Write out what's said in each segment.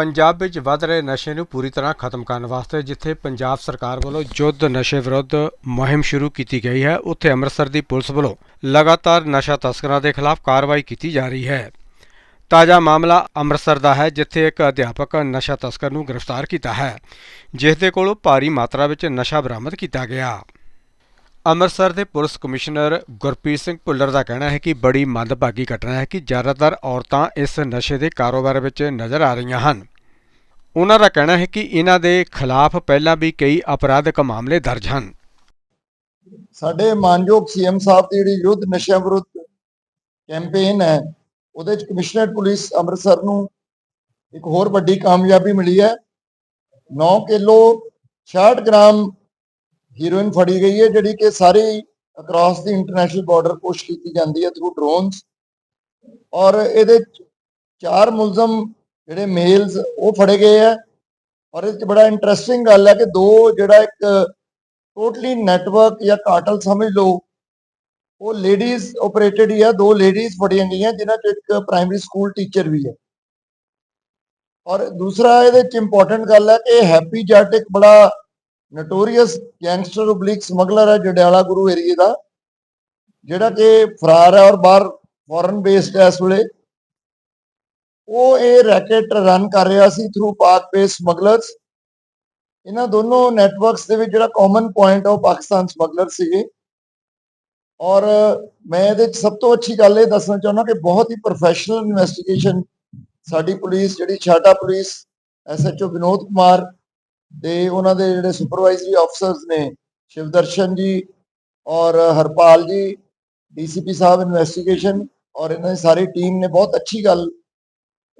ਪੰਜਾਬ ਵਿੱਚ ਵੱਧ ਰਹੇ ਨਸ਼ੇ ਨੂੰ ਪੂਰੀ ਤਰ੍ਹਾਂ ਖਤਮ ਕਰਨ ਵਾਸਤੇ ਜਿੱਥੇ ਪੰਜਾਬ ਸਰਕਾਰ ਵੱਲੋਂ ਯੁੱਧ ਨਸ਼ੇ ਵਿਰੁੱਧ ਮੁਹਿੰਮ ਸ਼ੁਰੂ ਕੀਤੀ ਗਈ ਹੈ, ਉੱਥੇ ਅੰਮ੍ਰਿਤਸਰ ਦੀ ਪੁਲਿਸ ਵੱਲੋਂ ਲਗਾਤਾਰ ਨਸ਼ਾ ਤਸਕਰਾਂ ਦੇ ਖਿਲਾਫ ਕਾਰਵਾਈ ਕੀਤੀ ਜਾ ਰਹੀ ਹੈ। ਤਾਜ਼ਾ ਮਾਮਲਾ ਅੰਮ੍ਰਿਤਸਰ ਦਾ ਹੈ, ਜਿੱਥੇ ਇੱਕ ਅਧਿਆਪਕ ਨਸ਼ਾ ਤਸਕਰ ਨੂੰ ਗ੍ਰਿਫਤਾਰ ਕੀਤਾ ਹੈ, ਜਿਸ ਦੇ ਕੋਲੋਂ ਭਾਰੀ ਮਾਤਰਾ ਵਿੱਚ ਨਸ਼ਾ ਬਰਾਮਦ ਕੀਤਾ ਗਿਆ। ਅੰਮ੍ਰਿਤਸਰ ਦੇ ਪੁਲਿਸ ਕਮਿਸ਼ਨਰ ਗੁਰਪ੍ਰੀਤ ਸਿੰਘ ਭੁੱਲਰ ਦਾ ਕਹਿਣਾ ਹੈ ਕਿ ਬੜੀ ਮੰਦਭਾਗੀ ਘਟਨਾ ਹੈ ਕਿ ਜ਼ਿਆਦਾਤਰ ਔਰਤਾਂ ਇਸ ਨਸ਼ੇ ਦੇ ਕਾਰੋਬਾਰ ਵਿੱਚ ਨਜ਼ਰ ਆ ਰਹੀਆਂ ਹਨ। ਉਹਨਾਂ ਦਾ ਕਹਿਣਾ ਹੈ ਕਿ ਇਹਨਾਂ ਦੇ ਖਿਲਾਫ ਪਹਿਲਾਂ ਵੀ ਕਈ ਅਪਰਾਧਿਕ ਮਾਮਲੇ ਦਰਜ ਹਨ। ਸਾਡੇ ਮਾਨਯੋਗ ਸੀਐਮ ਸਾਹਿਬ ਦੀ ਜਿਹੜੀ ਯੁੱਧ ਨਸ਼ਿਆਂ ਵਿਰੁੱਧ ਕੈਂਪੇਨ ਹੈ, ਉਹਦੇ ਚ ਕਮਿਸ਼ਨਰੇਟ ਪੁਲਿਸ ਅੰਮ੍ਰਿਤਸਰ ਨੂੰ ਇੱਕ ਹੋਰ ਵੱਡੀ ਕਾਮਯਾਬੀ ਮਿਲੀ ਹੈ। 9 ਕਿਲੋ 66 ਗ੍ਰਾਮ ਹੀਰੋਇਨ ਫੜੀ ਗਈ ਹੈ, ਜਿਹੜੀ ਕਿ ਸਾਰੀ ਅਕ੍ਰੋਸ ਦੀ ਇੰਟਰਨੈਸ਼ਨਲ ਬਾਰਡਰ ਪੁਸ਼ ਕੀਤੀ ਜਾਂਦੀ ਹੈ ਥਰੂ ਡਰੋਨਸ ਔਰ ਇਹਦੇ ਚਾਰ ਮੁਲਜ਼ਮ ਜਿਹੜੇ ਮੇਲਸ ਉਹ ਫੜੇ ਗਏ ਹੈ ਔਰ ਇਹ ਬੜਾ ਇੰਟਰਸਟਿੰਗ ਗੱਲ ਹੈ ਕਿ ਦੋ ਜਿਹੜਾ ਇੱਕ ਟੋਟਲੀ ਨੈਟਵਰਕ ਜਾਂ ਕਾਟਲ ਸਮਝ ਲਓ, ਉਹ ਲੇਡੀਜ਼ ਆਪਰੇਟਡ ਹੀ ਆ ਦੋ ਲੇਡੀਜ਼ ਫੜੀਆਂ ਗਈਆਂ, ਜਿਨ੍ਹਾਂ ਚ ਇੱਕ ਪ੍ਰਾਇਮਰੀ ਸਕੂਲ ਟੀਚਰ ਵੀ ਹੈ। ਔਰ ਦੂਸਰਾ ਇਹਦੇ ਚ ਇੰਪੋਰਟੈਂਟ ਗੱਲ ਹੈ ਕਿ ਹੈਪੀ ਜੱਟ ਇੱਕ ਬੜਾ ਨਟੋਰੀਅਸ ਗੈਂਗਸਟਰ ਓਬਲਿਕ ਸਮਗਲਰ ਹੈ, ਜਡਿਆਲਾ ਗੁਰੂ ਏਰੀਏ ਦਾ, ਜਿਹੜਾ ਕਿ ਫਰਾਰ ਹੈ ਔਰ ਬਾਹਰ ਫੋਰਨ ਬੇਸਡ ਹੈ ਇਸ ਵੇਲੇ। ਉਹ ਇਹ ਰੈਕੇਟ ਰਨ ਕਰ ਰਿਹਾ ਸੀ ਥਰੂ ਪਾਕ ਬੇਸ ਸਮਗਲਰਸ ਇਹਨਾਂ ਦੋਨੋਂ ਨੈਟਵਰਕਸ ਦੇ ਵਿੱਚ ਜਿਹੜਾ ਕਾਮਨ ਪੁਆਇੰਟ ਉਹ ਪਾਕਿਸਤਾਨ ਸਮਗਲਰ ਸੀਗੇ। ਔਰ ਮੈਂ ਇਹਦੇ ਚ ਸਭ ਤੋਂ ਅੱਛੀ ਗੱਲ ਇਹ ਦੱਸਣਾ ਚਾਹੁੰਦਾ ਕਿ ਬਹੁਤ ਹੀ ਪ੍ਰੋਫੈਸ਼ਨਲ ਇਨਵੈਸਟੀਗੇਸ਼ਨ ਸਾਡੀ ਪੁਲਿਸ, ਜਿਹੜੀ ਛਾਟਾ ਪੁਲਿਸ ਐਸਐਚਓ ਵਿਨੋਦ ਕੁਮਾਰ ਤੇ ਉਹਨਾਂ ਦੇ ਜਿਹੜੇ ਸੁਪਰਵਾਈਜ਼ਰੀ ਅਫਸਰਸ ਨੇ, ਸ਼ਿਵਦਰਸ਼ਨ ਜੀ ਔਰ ਹਰਪਾਲ ਜੀ ਡੀਸੀਪੀ ਸਾਹਿਬ ਇਨਵੈਸਟੀਗੇਸ਼ਨ ਔਰ ਇਹਨਾਂ ਦੀ ਸਾਰੀ ਟੀਮ ਨੇ ਬਹੁਤ ਅੱਛੀ ਗੱਲ,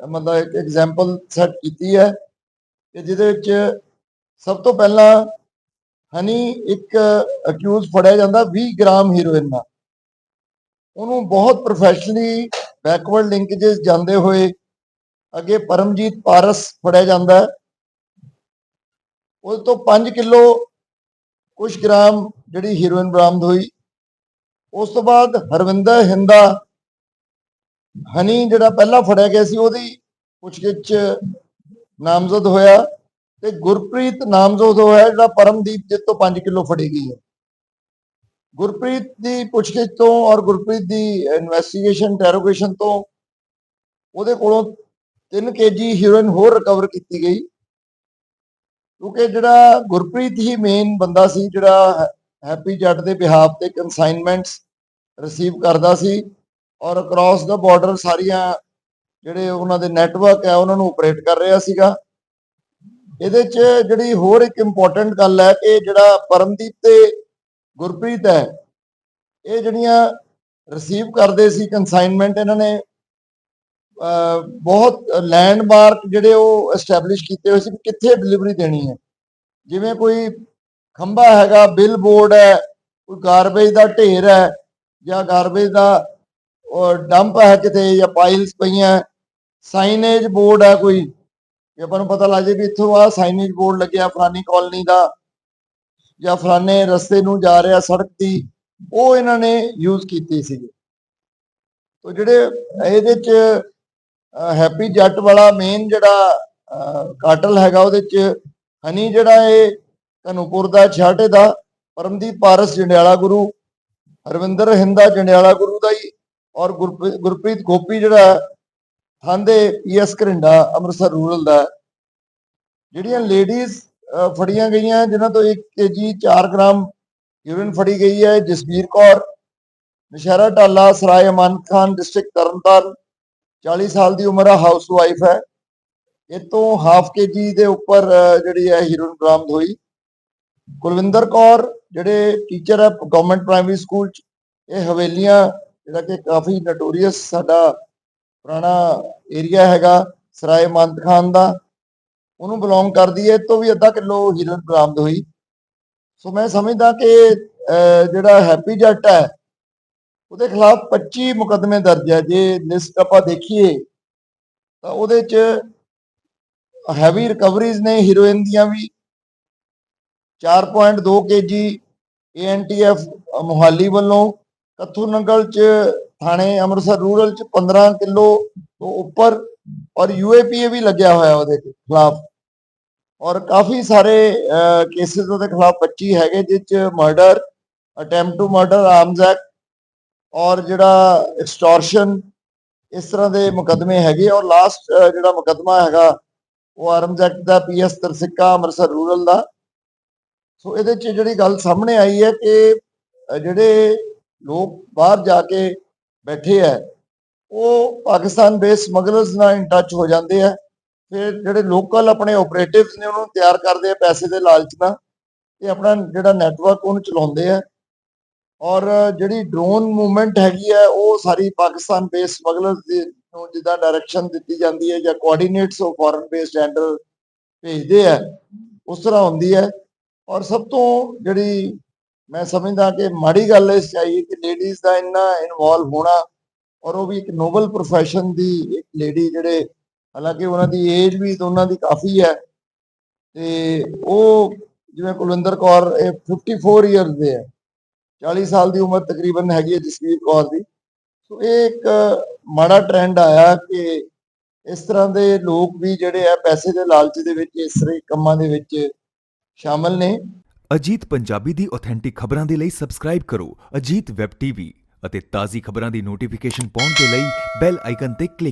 ਮਤਲਬ ਇੱਕ ਐਗਜ਼ਾਮਪਲ ਸੈੱਟ ਕੀਤੀ ਹੈ ਕਿ ਜਿਹਦੇ ਵਿੱਚ ਸਭ ਤੋਂ ਪਹਿਲਾਂ ਹਨੀ ਇੱਕ ਅਕਿਊਜ਼ ਫੜਿਆ ਜਾਂਦਾ 20 ਗ੍ਰਾਮ ਹੀਰੋਇਨ ਨਾਲ। ਉਹਨੂੰ ਬਹੁਤ ਪ੍ਰੋਫੈਸ਼ਨਲੀ ਬੈਕਵਰਡ ਲਿੰਕੇजेस ਜਾਂਦੇ ਹੋਏ ਅੱਗੇ ਪਰਮਜੀਤ ਪਾਰਸ ਫੜਿਆ ਜਾਂਦਾ ਉਹਦੇ ਤੋਂ 5 ਕਿਲੋ ਕੁਝ ਗ੍ਰਾਮ ਜਿਹੜੀ ਹੀਰੋਇਨ ਬਰਾਮਦ ਹੋਈ। ਉਸ ਤੋਂ ਬਾਅਦ ਹਰਵਿੰਦਰ ਹਿੰਦਾ ਹਨੀ ਜਿਹੜਾ ਪਹਿਲਾਂ ਫੜਿਆ ਗਿਆ ਸੀ, ਉਹਦੀ ਪੁੱਛਗਿੱਛ ਨਾਮਜ਼ਦ ਹੋਇਆ ਤੇ ਗੁਰਪ੍ਰੀਤ ਨਾਮਜ਼ਦ ਹੋਇਆ ਜਿਹੜਾ ਪਰਮਦੀਪ ਜਿਸ ਤੋਂ 5 ਕਿਲੋ ਫੜੀ ਗਈ ਹੈ। ਗੁਰਪ੍ਰੀਤ ਦੀ ਪੁੱਛਗਿੱਛ ਤੋਂ ਔਰ ਗੁਰਪ੍ਰੀਤ ਦੀ ਇਨਵੈਸਟੀਗੇਸ਼ਨ ਟੈਰੋਗੇਸ਼ਨ ਤੋਂ ਉਹਦੇ ਕੋਲੋਂ 3 ਕੇਜੀ ਹੀਰੋਇਨ ਹੋਰ ਰਿਕਵਰ ਕੀਤੀ ਗਈ। ਕਿਉਂਕਿ ਜਿਹੜਾ ਗੁਰਪ੍ਰੀਤ ਹੀ ਮੇਨ ਬੰਦਾ ਸੀ, ਜਿਹੜਾ ਹੈਪੀ ਜੱਟ ਦੇ ਬਿਹਾਫ ਤੇ ਕਨਸਾਈਨਮੈਂਟਸ ਰਿਸੀਵ ਕਰਦਾ ਸੀ ਔਰ ਅਕ੍ਰੋਸ ਦਾ ਬਾਰਡਰ ਸਾਰੀਆਂ ਜਿਹੜੇ ਉਹਨਾਂ ਦੇ ਨੈਟਵਰਕ ਹੈ ਉਹਨਾਂ ਨੂੰ ਆਪਰੇਟ ਕਰ ਰਿਹਾ ਸੀਗਾ। ਇਹਦੇ 'ਚ ਜਿਹੜੀ ਹੋਰ ਇੱਕ ਇੰਪੋਰਟੈਂਟ ਗੱਲ ਹੈ ਕਿ ਜਿਹੜਾ ਪਰਮਦੀਪ ਤੇ ਗੁਰਪ੍ਰੀਤ ਹੈ, ਇਹ ਜਿਹੜੀਆਂ ਰਿਸੀਵ ਕਰਦੇ ਸੀ ਕਨਸਾਈਨਮੈਂਟ ਇਹਨਾਂ ਨੇ ਬਹੁਤ ਲੈਂਡਮਾਰਕ ਜਿਹੜੇ ਉਹ ਐਸਟੈਬਲਿਸ਼ ਕੀਤੇ ਹੋਏ ਸੀ ਕਿ ਕਿੱਥੇ ਡਿਲੀਵਰੀ ਦੇਣੀ ਹੈ। ਜਿਵੇਂ ਕੋਈ ਖੰਭਾ ਹੈਗਾ ਬਿਲ ਬੋਰਡ ਹੈ, ਕੋਈ ਗਾਰਬੇਜ ਦਾ ਢੇਰ ਹੈ ਜਾਂ ਗਾਰਬੇਜ ਦਾ ਡੰਪ ਹੈ ਕਿਤੇ ਜਾਂ ਪਾਈਲਸ ਪਈਆਂ ਸਾਈਨੇਜ ਬੋਰਡ ਹੈ ਕੋਈ ਕਿ ਆਪਾਂ ਨੂੰ ਪਤਾ ਲੱਗ ਜੇ ਵੀ ਇੱਥੋਂ ਆ ਸਾਈਨੇਜ ਬੋਰਡ ਲੱਗਿਆ ਫਲਾਨੀ ਕਾਲਨੀ ਦਾ ਜਾਂ ਫਲਾਨੇ ਰਸਤੇ ਨੂੰ ਜਾ ਰਿਹਾ ਸੜਕ ਦੀ, ਉਹ ਇਹਨਾਂ ਨੇ ਯੂਜ਼ ਕੀਤੀ ਸੀ ਤੋ ਜਿਹੜੇ ਇਹਦੇ ਚ ਹੈਪੀ ਜੱਟ ਵਾਲਾ ਮੇਨ ਜਿਹੜਾ ਕਾਟਲ ਹੈਗਾ ਉਹਦੇ ਚ ਹਨੀ ਜਿਹੜਾ ਇਹ ਕਨੂਪੁਰ ਦਾ, ਛਾਟੇ ਦਾ, ਪਰਮਦੀਪ ਪਾਰਸ ਜੰਡਿਆਲਾ ਗੁਰੂ, ਹਰਵਿੰਦਰ ਹਿੰਦਾ ਜੰਡਿਆਲਾ ਗੁਰੂ ਦਾ ਹੀ, ਔਰ ਗੁਰਪ੍ਰੀਤ ਗੋਪੀ ਜਿਹੜਾ ਥਾਂਦੇ ਪੀਐਸ ਘਰਿੰਡਾ ਅੰਮ੍ਰਿਤਸਰ ਰੂਰਲ ਦਾ। ਜਿਹੜੀਆਂ ਲੇਡੀਜ਼ ਫੜੀਆਂ ਗਈਆਂ, ਜਿਨ੍ਹਾਂ ਤੋਂ 1 ਕੇਜੀ 4 ਗ੍ਰਾਮ ਯੂਰਿਨ ਫੜੀ ਗਈ ਹੈ, ਜਸਬੀਰ ਕੌਰ, ਨਸ਼ਹਿਰਾ ਢਾਲਾ ਸਰਾਏ ਅਮਾਨਤ ਖਾਨ ਡਿਸਟ੍ਰਿਕਟ ਤਰਨਤਾਰਨ 40 ਸਾਲ ਦੀ ਉਮਰ ਆ ਹਾਊਸ ਵਾਈਫ ਹੈ। ਇਹ ਤੋਂ ਹਾਫ ਕੇਜੀ ਦੇ ਉੱਪਰ ਜਿਹੜੀ ਹੈ ਹੀਰੋਇਨ ਬਰਾਮਦ ਹੋਈ। ਕੁਲਵਿੰਦਰ ਕੌਰ, ਜਿਹੜੇ ਟੀਚਰ ਹੈ ਗਵਰਨਮੈਂਟ ਪ੍ਰਾਇਮਰੀ ਸਕੂਲ ਚ, ਇਹ ਹਵੇਲੀਆਂ, ਜਿਹੜਾ ਕਿ ਕਾਫੀ ਨਟੋਰੀਅਸ ਸਾਡਾ ਪੁਰਾਣਾ ਏਰੀਆ ਹੈਗਾ, ਸਰਾਏ ਮੰਤ ਖਾਨ ਦਾ। ਉਹਨੂੰ ਬਿਲੋਂਗ ਕਰਦੀ ਹੈ ਤੋਂ ਵੀ ਅੱਧਾ ਕਿਲੋ ਹੀਰੋਇਨ ਬਰਾਮਦ ਹੋਈ। ਸੋ ਮੈਂ ਸਮਝਦਾ ਕਿ ਜਿਹੜਾ ਹੈਪੀ ਜੱਟ ਹੈ ਉਹਦੇ ਖਿਲਾਫ 25 ਮੁਕਦਮੇ ਦਰਜ ਹੈ ਜੇ ਲਿਸਟ ਆਪਾਂ ਦੇਖੀਏ, ਤਾਂ ਉਹਦੇ ਚ ਹੈਵੀ ਰਿਕਵਰੀਜ਼ ਨੇ ਹੀਰੋਇਨ ਦੀਆਂ ਵੀ 4.2 ਕੇਜੀ ਏਐਨਟੀਐਫ ਮੁਹਾਲੀ ਵੱਲੋਂ ਕੱਥੂ ਨੰਗਲ ਚ ਥਾਣੇ, ਅੰਮ੍ਰਿਤਸਰ ਰੂਰਲ ਚ 15 ਕਿਲੋ ਤੋਂ ਉੱਪਰ, ਔਰ ਯੂਏਪੀਏ ਵੀ ਲੱਗਿਆ ਹੋਇਆ ਉਹਦੇ ਖਿਲਾਫ। ਔਰ ਕਾਫੀ ਸਾਰੇ ਕੇਸਿਸ ਉਹਦੇ ਖਿਲਾਫ 25 ਹੈਗੇ ਜਿਸ ਚ murder attempt to murder arms act ਔਰ ਜਿਹੜਾ ਐਕਸਟੋਰਸ਼ਨ ਇਸ ਤਰ੍ਹਾਂ ਦੇ ਮੁਕਦਮੇ ਹੈਗੇ ਔਰ ਲਾਸਟ ਜਿਹੜਾ ਮੁਕਦਮਾ ਹੈਗਾ, ਉਹ ਆਰਮਜ਼ ਐਕਟ ਦਾ ਪੀਐਸ ਤਰਸਿੱਕਾ, ਅੰਮ੍ਰਿਤਸਰ ਰੂਰਲ ਦਾ। ਸੋ ਇਹਦੇ ਚ ਜਿਹੜੀ ਗੱਲ ਸਾਹਮਣੇ ਆਈ ਹੈ ਕਿ ਜਿਹੜੇ ਲੋਕ ਬਾਹਰ ਜਾ ਕੇ ਬੈਠੇ ਹੈ ਉਹ ਪਾਕਿਸਤਾਨ ਬੇਸ ਸਮਗਲਰਸ ਨਾਲ ਇਨ ਟੱਚ ਹੋ ਜਾਂਦੇ ਆ। ਫਿਰ ਜਿਹੜੇ ਲੋਕਲ ਆਪਣੇ ਆਪਰੇਟਿਵਸ ਨੇ, ਉਹਨੂੰ ਤਿਆਰ ਕਰਦੇ ਆ ਪੈਸੇ ਦੇ ਲਾਲਚ ਨਾਲ। ਤੇ ਆਪਣਾ ਜਿਹੜਾ ਨੈਟਵਰਕ ਉਹਨੂੰ ਚਲਾਉਂਦੇ ਆ। ਔਰ ਜਿਹੜੀ ਡਰੋਨ ਮੂਵਮੈਂਟ ਹੈਗੀ ਹੈ, ਉਹ ਸਾਰੀ ਪਾਕਿਸਤਾਨ ਬੇਸ ਸਮਗਲਰਸ ਦੀ ਨੂੰ ਜਿੱਦਾਂ ਡਾਇਰੈਕਸ਼ਨ ਦਿੱਤੀ ਜਾਂਦੀ ਹੈ ਜਾਂ ਕੋਆਰਡੀਨੇਟਸ ਉਹ ਫੋਰਨ ਬੇਸਡ ਜੈਂਡਰ ਭੇਜਦੇ ਆ ਉਸ ਤਰ੍ਹਾਂ ਹੁੰਦੀ ਹੈ। ਔਰ ਸਭ ਤੋਂ ਜਿਹੜੀ ਮੈਂ ਸਮਝਦਾ ਕਿ ਮਾੜੀ ਗੱਲ ਇਸ ਚਾਹੀਏ ਕਿ ਲੇਡੀਜ਼ ਦਾ ਇੰਨਾ ਇਨਵੋਲਵ ਹੋਣਾ ਔਰ ਉਹ ਵੀ ਇੱਕ ਨੋਬਲ profession ਦੀ ਇੱਕ ਲੇਡੀ ਜਿਹੜੇ ਹਾਲਾਂਕਿ ਉਹਨਾਂ ਦੀ ਏਜ ਵੀ ਦੋਨਾਂ ਦੀ ਕਾਫੀ ਹੈ, ਤੇ ਉਹ ਜਿਵੇਂ ਕੁਲਵਿੰਦਰ ਕੌਰ ਇਹ 54 ਇਅਰਸ ਦੇ ਹੈ। 40 ਸਾਲ ਦੀ ਉਮਰ ਤਕਰੀਬਨ ਹੈਗੀ ਹੈ ਜਸਵੀਰ ਕੌਰ ਦੀ। ਸੋ ਇਹ ਇੱਕ ਮਾੜਾ ਟ੍ਰੈਂਡ ਆਇਆ ਕਿ ਇਸ ਤਰ੍ਹਾਂ ਦੇ ਲੋਕ ਵੀ ਜਿਹੜੇ ਆ ਪੈਸੇ ਦੇ ਲਾਲਚ ਦੇ ਵਿੱਚ, ਇਸ ਤਰ੍ਹਾਂ ਕੰਮਾਂ ਦੇ ਵਿੱਚ ਸ਼ਾਮਲ ਨੇ। ਅਜੀਤ ਪੰਜਾਬੀ ਦੀ ਆਥੈਂਟਿਕ ਖਬਰਾਂ ਦੇ ਲਈ ਸਬਸਕ੍ਰਾਈਬ ਕਰੋ ਅਜੀਤ ਵੈਬ ਟੀਵੀ ਅਤੇ ਤਾਜ਼ੀ ਖਬਰਾਂ ਦੀ ਨੋਟੀਫਿਕੇਸ਼ਨ ਪਾਉਣ ਦੇ ਲਈ ਬੈਲ ਆਈਕਨ ਤੇ ਕਲਿੱਕ